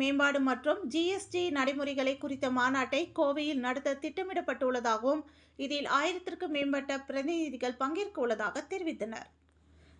மேம்பாடு மற்றும் ஜிஎஸ்டி நடைமுறைகளை குறித்த மாநாட்டை கோவையில் நடத்த திட்டமிடப்பட்டுள்ளதாகவும் இதில் ஆயிரத்திற்கும் மேம்பட்ட பிரதிநிதிகள் பங்கேற்க உள்ளதாக தெரிவித்தனர்.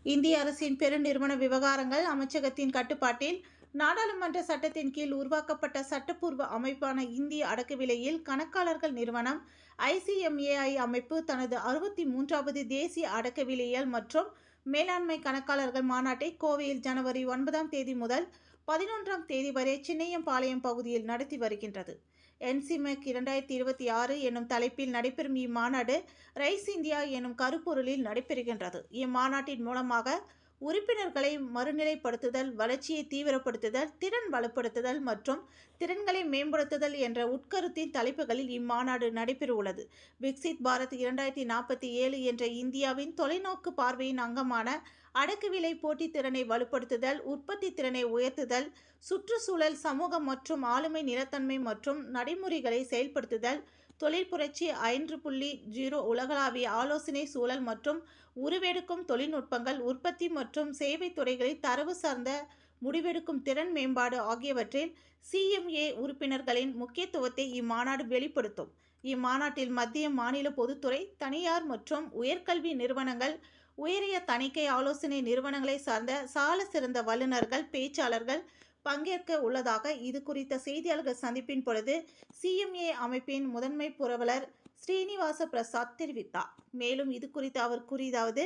இந்திய அரசின் பெருநிறுவன விவகாரங்கள் அமைச்சகத்தின் கட்டுப்பாட்டில் நாடாளுமன்ற சட்டத்தின் கீழ் உருவாக்கப்பட்ட சட்டப்பூர்வ அமைப்பான இந்திய அடக்குவிலையில் கணக்காளர்கள் நிறுவனம் ஐசிஎம்ஏஐ அமைப்பு தனது அறுபத்தி மூன்றாவது தேசிய அடக்கவிலையல் மற்றும் மேலாண்மை கணக்காளர்கள் மாநாட்டை கோவையில் ஜனவரி ஒன்பதாம் தேதி முதல் பதினொன்றாம் தேதி வரை சின்னையம்பாளையம் பகுதியில் நடத்தி வருகின்றது. என்சிமெக் இரண்டாயிரத்தி இருபத்தி ஆறு எனும் தலைப்பில் நடைபெறும் இம்மாநாடு ரைஸ் இந்தியா எனும் கருப்பொருளில் நடைபெறுகின்றது. இம்மாநாட்டின் மூலமாக உறுப்பினர்களை மறுநிலைப்படுத்துதல் வளர்ச்சியை தீவிரப்படுத்துதல் திறன் வலுப்படுத்துதல் மற்றும் திறன்களை மேம்படுத்துதல் என்ற உட்கருத்தின் தலைப்புகளில் இம்மாநாடு நடைபெறவுள்ளது. விக்சித் பாரத் இரண்டாயிரத்தி நாற்பத்தி ஏழு என்ற இந்தியாவின் தொலைநோக்கு பார்வையின் அங்கமான அடக்கு விலை போட்டித் திறனை வலுப்படுத்துதல் உற்பத்தி திறனை உயர்த்துதல் சுற்றுச்சூழல் சமூகம் மற்றும் ஆளுமை நிலத்தன்மை மற்றும் நடைமுறைகளை செயல்படுத்துதல் தொழில் புரட்சி ஐந்து புள்ளி ஜீரோ உலகளாவிய ஆலோசனை சூழல் மற்றும் உருவெடுக்கும் தொழில்நுட்பங்கள் உற்பத்தி மற்றும் சேவை துறைகளில் தரவு சார்ந்த முடிவெடுக்கும் திறன் மேம்பாடு ஆகியவற்றில் சிஎம்ஏ உறுப்பினர்களின் முக்கியத்துவத்தை இம்மாநாடு வெளிப்படுத்தும். இம்மாநாட்டில் மத்திய மாநில பொதுத்துறை தனியார் மற்றும் உயர்கல்வி நிறுவனங்கள் உயரிய தணிக்கை ஆலோசனை நிறுவனங்களை சார்ந்த சால சிறந்த வல்லுநர்கள் பேச்சாளர்கள் பங்கேற்க உள்ளதாக இது குறித்த செய்தியாளர்கள் சந்திப்பின் பொழுது சிஎம்ஏ அமைப்பின் முதன்மை புரவலர் ஸ்ரீனிவாச பிரசாத் தெரிவித்தார். மேலும் இது குறித்து அவர் கூறியதாவது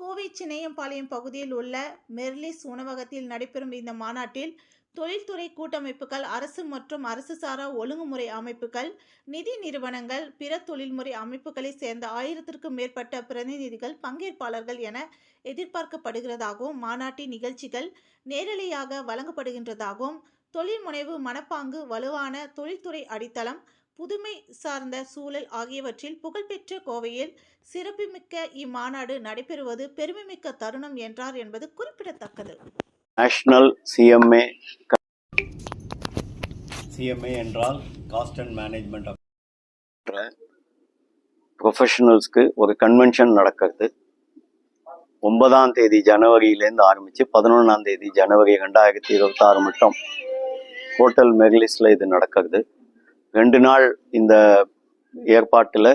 கோவை சின்னையம்பாளையம் பகுதியில் உள்ள மெர்லிஸ் உணவகத்தில் நடைபெறும் இந்த மாநாட்டில் தொழில்துறை கூட்டமைப்புகள் அரசு மற்றும் அரசு சாரா ஒழுங்குமுறை அமைப்புகள் நிதி நிறுவனங்கள் பிற தொழில்முறை அமைப்புகளை சேர்ந்த ஆயிரத்திற்கும் மேற்பட்ட பிரதிநிதிகள் பங்கேற்பாளர்கள் என எதிர்பார்க்கப்படுகிறதாகவும் மாநாட்டின் நிகழ்ச்சிகள் நேரலையாக வழங்கப்படுகின்றதாகவும் தொழில் முனைவு மனப்பாங்கு வலுவான தொழில்துறை அடித்தளம் புதுமை சார்ந்த சூழல் ஆகியவற்றில் புகழ்பெற்ற கோவையில் சிறப்புமிக்க இம்மாநாடு நடைபெறுவது பெருமைமிக்க தருணம் என்றார் என்பது குறிப்பிடத்தக்கது. நேஷ்னல் சிஎம்ஏ சிஎம்ஏ என்றால் காஸ்ட் அண்ட் மேனேஜ்மெண்ட் ப்ரொஃபஷனல்ஸ்க்கு ஒரு கன்வென்ஷன் நடக்கிறது. ஒன்பதாம் தேதி ஜனவரியிலேருந்து ஆரம்பித்து பதினொன்றாம் தேதி ஜனவரி ரெண்டாயிரத்தி இருபத்தாறு மட்டும் ஹோட்டல் மெர்லிஸில் இது நடக்கிறது. ரெண்டு நாள் இந்த ஏற்பாட்டில்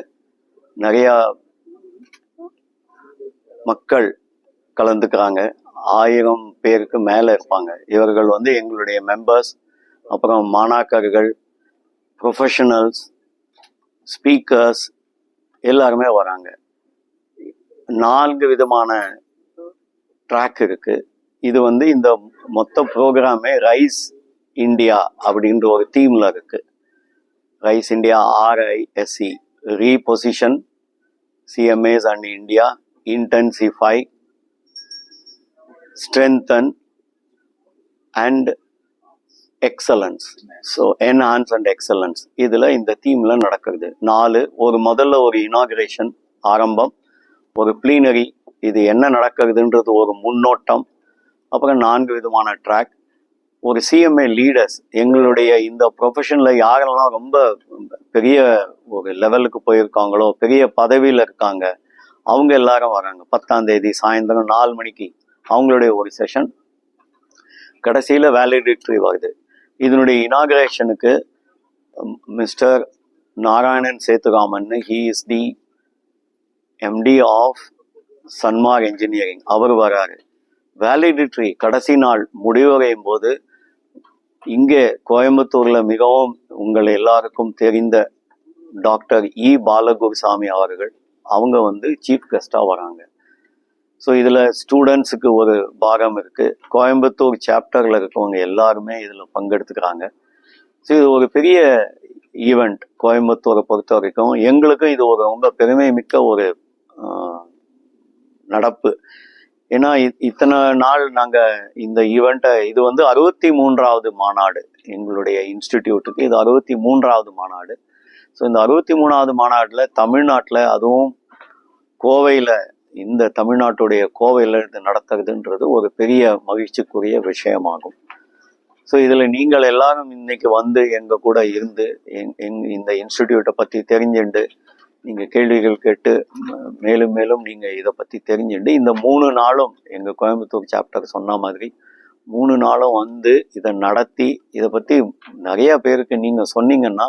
நிறையா மக்கள் கலந்துக்கிறாங்க. ஆயிரம் பேருக்கு மேலே இருப்பாங்க. இவர்கள் வந்து எங்களுடைய மெம்பர்ஸ் அப்புறம் மாணாக்கர்கள் ப்ரொஃபஷனல்ஸ் ஸ்பீக்கர்ஸ் எல்லாருமே வராங்க. நான்கு விதமான ட்ராக் இருக்கு. இது வந்து இந்த மொத்த ப்ரோக்ராமே ரைஸ் இந்தியா அப்படின்ற ஒரு தீம்ல இருக்கு. Rise India R I S C reposition CMAs and India intensify strengthen and excellence so enhance and excellence இதில் இந்த தீமில் நடக்குது. நாலு ஒரு முதல்ல ஒரு இனாகிரேஷன் ஆரம்பம் ஒரு ப்ளீனரி இது என்ன நடக்குதுன்றது ஒரு முன்னோட்டம் அப்புறம் நான்கு விதமான ட்ராக் ஒரு சிஎம்ஏ லீடர்ஸ் எங்களுடைய இந்த ப்ரொஃபஷனில் யாரெல்லாம் ரொம்ப பெரிய ஒரு லெவலுக்கு போயிருக்காங்களோ பெரிய பதவியில் இருக்காங்க அவங்க எல்லாரும் வராங்க. பத்தாம் தேதி சாயந்தரம் நாலு மணிக்கு. அவங்களுடைய ஒரு செஷன் கடைசியில் வேலிடேட்டரி வருது இதனுடைய இனாகரேஷனுக்கு mister Narayanan Sethuraman he is the M D of Sanmar engineering அவர் வராரு. வேலிடிட்ரி கடைசி நாள் முடிவடையும் போது இங்கே கோயம்புத்தூரில் மிகவும் உங்கள் எல்லாருக்கும் தெரிந்த டாக்டர் இ பாலகுருசாமி அவர்கள் அவங்க வந்து சீஃப் கெஸ்டாக வராங்க. ஸோ இதில் ஸ்டூடெண்ட்ஸுக்கு ஒரு பாகம் இருக்குது கோயம்புத்தூர் சாப்டரில் இருக்கவங்க எல்லாருமே இதில் பங்கெடுத்துக்கிறாங்க. ஸோ இது ஒரு பெரிய ஈவெண்ட் கோயம்புத்தூரை பொறுத்த வரைக்கும். எங்களுக்கும் இது ஒரு ரொம்ப பெருமை மிக்க ஒரு நடப்பு. ஏன்னா இத்தனை நாள் நாங்கள் இந்த ஈவெண்ட்டை இது வந்து அறுபத்தி மூன்றாவது மாநாடு. எங்களுடைய இன்ஸ்டிடியூட்டுக்கு இது அறுபத்தி மூன்றாவது மாநாடு. ஸோ இந்த அறுபத்தி மூணாவது மாநாட்டில் தமிழ்நாட்டில் அதுவும் கோவையில் இந்த தமிழ்நாட்டுடைய கோவையில் இது நடத்துறதுன்றது ஒரு பெரிய மகிழ்ச்சிக்குரிய விஷயமாகும். ஸோ இதில் நீங்கள் எல்லாரும் இன்னைக்கு வந்து எங்கள் கூட இருந்து எங் இந்த இன்ஸ்டிடியூட்டை பற்றி தெரிஞ்சுண்டு நீங்கள் கேள்விகள் கேட்டு மேலும் மேலும் நீங்கள் இதை பற்றி தெரிஞ்சுண்டு இந்த மூணு நாளும் எங்கள் கோயம்புத்தூர் சாப்டர் சொன்ன மாதிரி மூணு நாளும் வந்து இதை நடத்தி இதை பற்றி நிறைய பேருக்கு நீங்கள் சொன்னீங்கன்னா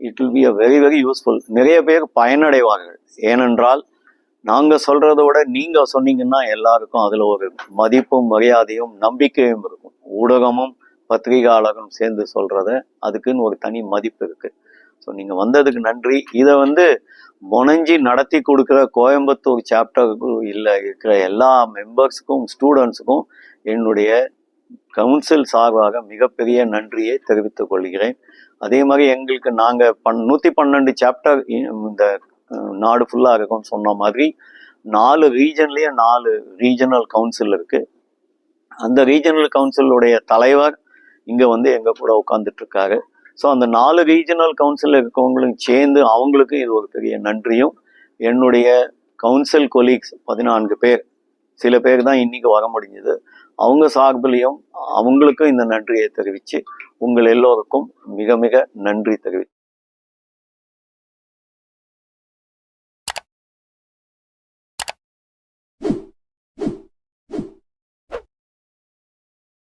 it will be a very very useful நிறைய பேர் பயனடைவார்கள். ஏனென்றால் நாங்கள் சொல்கிறத விட நீங்கள் சொன்னீங்கன்னா எல்லாருக்கும் அதில் ஒரு மதிப்பும் மரியாதையும் நம்பிக்கையும் இருக்கும். ஊடகமும் பத்திரிகையாளரும் சேர்ந்து சொல்கிறத அதுக்குன்னு ஒரு தனி மதிப்பு இருக்குது ஸோ நீங்கள் வந்ததுக்கு நன்றி. இதை வந்து முனைஞ்சி நடத்தி கொடுக்குற கோயம்புத்தூர் சாப்டருக்கு இல்லை இருக்கிற எல்லா மெம்பர்ஸுக்கும் ஸ்டூடெண்ட்ஸுக்கும் என்னுடைய கவுன்சில் சார்பாக மிகப்பெரிய நன்றியை தெரிவித்துக் கொள்கிறேன். அதே மாதிரி எங்களுக்கு நாங்கள் பன் நூற்றி பன்னெண்டு சாப்டர் இந்த நாடு ஃபுல்லாக இருக்கும்னு சொன்ன மாதிரி நாலு ரீஜன்லேயே நாலு ரீஜனல் கவுன்சில் இருக்குது அந்த ரீஜனல் கவுன்சிலுடைய தலைவர் இங்கே வந்து எங்கள் கூட உட்காந்துட்டு இருக்காரு. ஸோ அந்த நாலு ரீஜனல் கவுன்சில் இருக்கவங்களும் சேர்ந்து அவங்களுக்கும் இது ஒரு பெரிய நன்றியும். என்னுடைய கவுன்சில் கொலீக்ஸ் பதினான்கு பேர் சில பேர் தான் இன்னைக்கு வர முடிஞ்சது. அவங்க சார்பிலையும் அவங்களுக்கும் இந்த நன்றியை தெரிவித்து உங்கள் எல்லோருக்கும் மிக மிக நன்றி தெரிவித்து